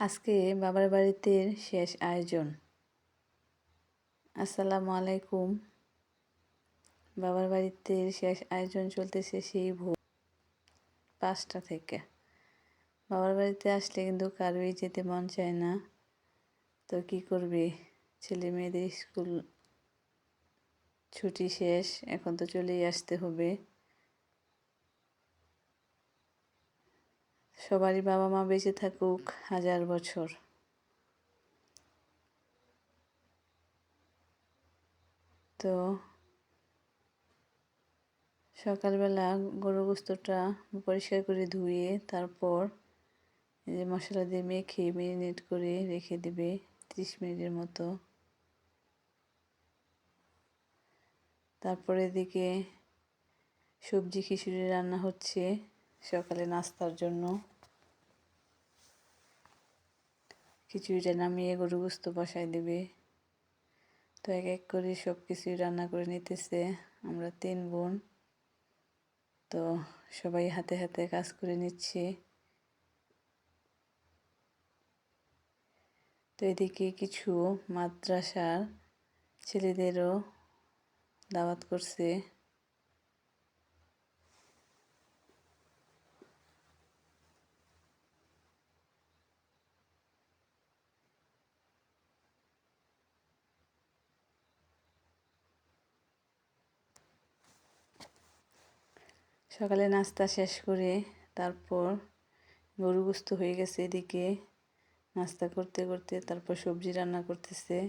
আজকে বাবার বাড়িতে শেষ আয়োজন। আসসালামু আলাইকুম। বাবার বাড়িতে শেষ আয়োজন চলতেছে সেই ভোর পাঁচটা থেকে। বাবার বাড়িতে আসলে কিন্তু কারোই যেতে মন চায় না। তো কি করবে? ছেলে মেয়েদের স্কুল ছুটি শেষ, এখন তো চলেই আসতে হবে। সবারই বাবা মা বেঁচে থাকুক হাজার বছর। তো সকালবেলা গরু গোস্তটা পরিষ্কার করে ধুয়ে তারপর যে মশলা দিয়ে মেখে মেরিনেট করে রেখে দেবে ত্রিশ মিনিটের মতো। তারপরে এদিকে সবজি খিচুড়ি রান্না হচ্ছে সকালে নাস্তার জন্য। খিচুড়িটা নামিয়ে গরু গোস্ত বসাই দেবে। তো এক এক করে সব কিছুই রান্না করে নিতেছে। আমরা তিন বোন। তো সবাই হাতে হাতে কাজ করে নিচ্ছে। তো এদিকে কিছু মাদ্রাসার ছেলেদেরও দাওয়াত করছে। সকালে নাস্তা শেষ করে তারপর গরু গুস্ত হয়ে গেছে এদিকে। নাস্তা করতে করতে তারপর সবজি রান্না করতেছে।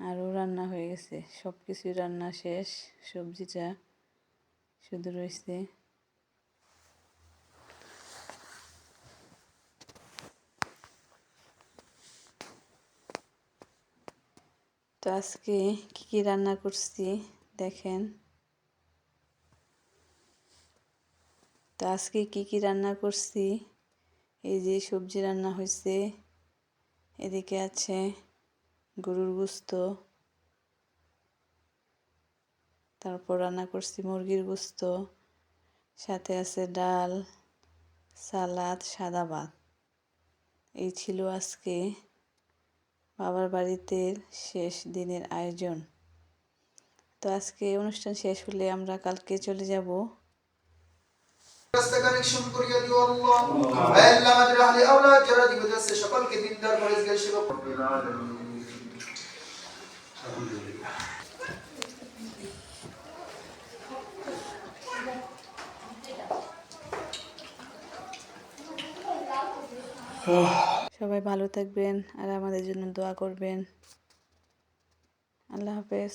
আরও রান্না হয়ে গেছে। সব কিছুই রান্না শেষ। সবজিটা শুধু রয়েছে। তো আজকে কী কী রান্না করছি? দেখেন। তো আজকে কী কী রান্না করছি? এই যে সবজি রান্না হয়েছে এদিকে আছে গরুর গুস্ত। তারপর রান্না করছি মুরগির গুস্ত। সাথে আছে ডাল, সালাদ, সাদা ভাত। এই ছিল আজকে বাবার বাড়িতে শেষ দিনের আয়োজন। তো আজকে অনুষ্ঠান শেষ হলে আমরা কালকে চলে যাব। রাস্তা কানেকশন করিয়া দিও আল্লাহ। আল্লাহ আমাদের আহলে আওলাদ যারা জীবিত আছে সকলকে দিনদার পরেজগার সেবা সবাই ভালো থাকবেন আর আমাদের জন্য দোয়া করবেন। আল্লাহ হাফেজ।